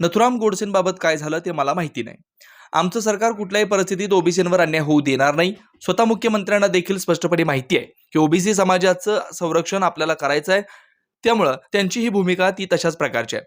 नथुराम गोडसेंबाबत काय झालं ते मला माहिती नाही. आमचं सरकार कुठल्याही परिस्थितीत ओबीसींवर अन्याय होऊ देणार नाही. स्वतः मुख्यमंत्र्यांना देखील स्पष्टपणे माहिती आहे की ओबीसी समाजाचं संरक्षण आपल्याला करायचं आहे. त्यामुळं त्यांची ही भूमिका ती तशाच प्रकारची आहे.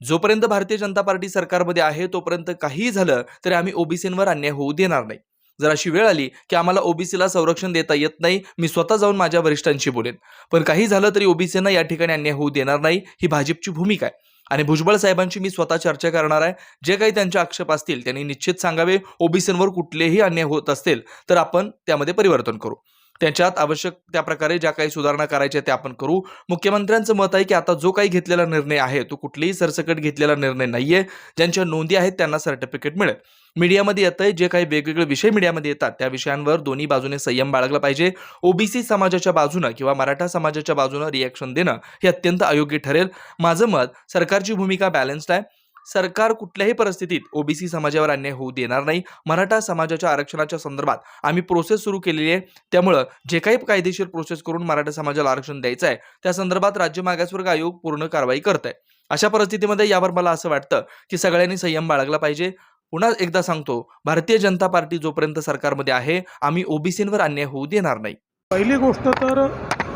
जोपर्यंत भारतीय जनता पार्टी सरकारमध्ये आहे तोपर्यंत काहीही झालं तरी आम्ही ओबीसींवर अन्याय होऊ देणार नाही. जर अशी वेळ आली की आम्हाला ओबीसीला संरक्षण देता येत नाही मी स्वतः जाऊन माझ्या वरिष्ठांशी बोलेन. पण काही झालं तरी ओबीसींना या ठिकाणी अन्याय होऊ देणार नाही ही भाजपची भूमिका आहे. आणि भुजबळ साहेबांशी मी स्वतः चर्चा करणार आहे. जे काही त्यांचे आक्षेप असतील त्यांनी निश्चित सांगावे. ओबीसींवर कुठलेही अन्याय होत असतील तर आपण त्यामध्ये परिवर्तन करू. त्याच्यात आवश्यक त्या प्रकारे ज्या काही सुधारणा करायच्या त्या आपण करू. मुख्यमंत्र्यांचं मत आहे की आता जो काही घेतलेला निर्णय आहे तो कुठलीही सरसकट घेतलेला निर्णय नाहीये. ज्यांच्या नोंदी आहेत त्यांना सर्टिफिकेट मिळेल. मीडियामध्ये येत आहे जे काही वेगवेगळे विषय मीडियामध्ये येतात त्या विषयांवर दोन्ही बाजूने संयम बाळगला पाहिजे. ओबीसी समाजाच्या बाजूनं किंवा मराठा समाजाच्या बाजूनं रिॲक्शन देणं हे अत्यंत अयोग्य ठरेल. माझं मत सरकारची भूमिका बॅलन्स्ड आहे. सरकार कुठल्याही परिस्थितीत ओबीसी समाजावर अन्याय होऊ देणार नाही. मराठा समाजाच्या आरक्षणाच्या संदर्भात आम्ही प्रोसेस सुरू केलेली आहे. त्यामुळं जे काही कायदेशीर प्रोसेस करून मराठा समाजाला आरक्षण द्यायचं आहे त्या संदर्भात राज्य मागासवर्ग आयोग पूर्ण कारवाई करत आहे अशा परिस्थितीमध्ये यावर मला असं वाटतं की सगळ्यांनी संयम बाळगला पाहिजे. पुन्हा एकदा सांगतो भारतीय जनता पार्टी जोपर्यंत सरकारमध्ये आहे आम्ही ओबीसींवर अन्याय होऊ देणार नाही. पहिली गोष्ट तर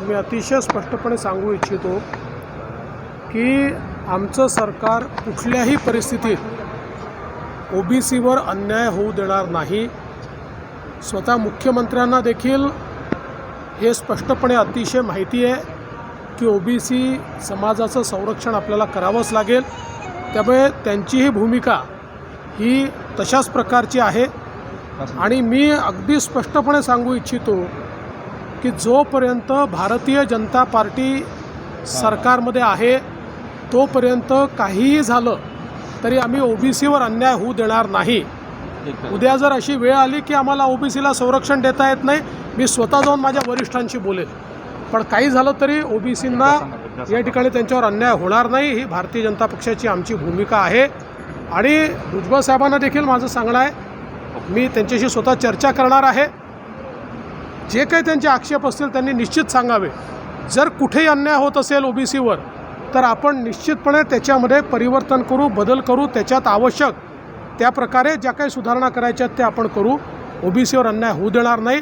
मी अतिशय स्पष्टपणे सांगू इच्छितो की आमचं सरकार कुठल्याही परिस्थितीत ओ बी सीवर अन्याय होऊ देणार नाही. स्वतः मुख्यमंत्र्यांना देखील हे स्पष्टपणे अतिशय माहिती आहे की ओ बी सी समाजाचं संरक्षण आपल्याला करावंच लागेल. त्यामुळे त्यांची ही भूमिका ही तशाच प्रकारची आहे. आणि मी अगदी स्पष्टपणे सांगू इच्छितो की जोपर्यंत भारतीय जनता पार्टी सरकारमध्ये आहे तोपर्यंत काहीही झालं तरी आम्ही ओबीसीवर अन्याय होऊ देणार नाही. उद्या जर अशी वेळ आली की आम्हाला ओबीसीला संरक्षण देता येत नाही मी स्वतः जाऊन माझ्या वरिष्ठांशी बोलेल. पण काही झालं तरी ओबीसींना या ठिकाणी त्यांच्यावर अन्याय होणार नाही ही भारतीय जनता पक्षाची आमची भूमिका आहे. आणि भुजबळ साहेबांना देखील माझं सांगणं आहे मी त्यांच्याशी स्वतः चर्चा करणार आहे. जे काही त्यांचे आक्षेप असतील त्यांनी निश्चित सांगावे. जर कुठेही अन्याय होत असेल ओबीसीवर तर आपण निश्चितपणे त्याच्यामध्ये परिवर्तन करू बदल करू त्याच्यात आवश्यक त्या प्रकारे ज्या काही सुधारणा करायच्या आहेत त्या आपण करू. ओबीसीवर अन्याय होऊ देणार नाही.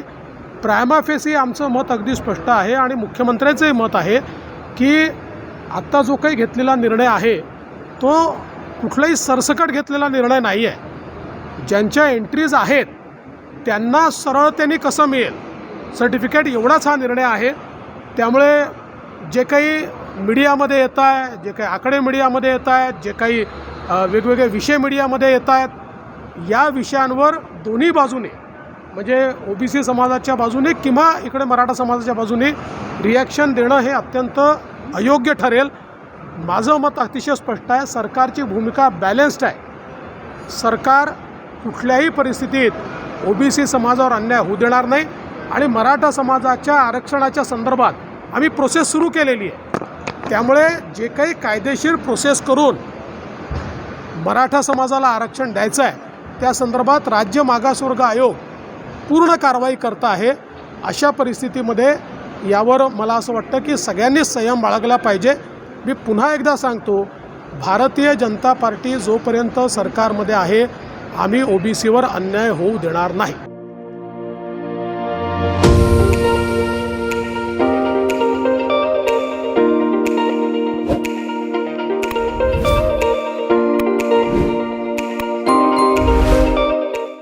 प्रायमाफेसी आमचं मत अगदी स्पष्ट आहे आणि मुख्यमंत्र्यांचंही मत आहे की आत्ता जो काही घेतलेला निर्णय आहे तो कुठलाही सरसकट घेतलेला निर्णय नाही आहे ज्यांच्या एंट्रीज आहेत त्यांना सरळ त्यांनी कसं मिळेल? सर्टिफिकेट एवढाच हा निर्णय आहे. त्यामुळे जे काही मीडियामध्ये येत आहे जे काही आकडे मीडियामध्ये येत आहेत जे काही वेगवेगळे विषय मीडियामध्ये येत आहेत या विषयांवर दोन्ही बाजूने म्हणजे ओ बी सी समाजाच्या बाजूने किंवा इकडे मराठा समाजाच्या बाजूने रिॲक्शन देणं हे अत्यंत अयोग्य ठरेल. माझं मत अतिशय स्पष्ट आहे सरकारची भूमिका बॅलन्स्ड आहे. सरकार कुठल्याही परिस्थितीत ओबीसी समाजावर अन्याय होऊ देणार नाही आणि मराठा समाजाच्या आरक्षणाच्या संदर्भात आम्ही प्रोसेस सुरू केलेली आहे. त्यामुळे जे काही कायदेशीर प्रोसेस करून मराठा समाजाला आरक्षण द्यायचं आहे त्या संदर्भात राज्य मागासवर्ग आयोग पूर्ण कारवाई करत आहे. अशा परिस्थितीमध्ये यावर मला असं वाटतं की सगळ्यांनीच संयम बाळगला पाहिजे. मी पुन्हा एकदा सांगतो भारतीय जनता पार्टी जोपर्यंत सरकारमध्ये आहे आम्ही ओबीसीवर अन्याय होऊ देणार नाही.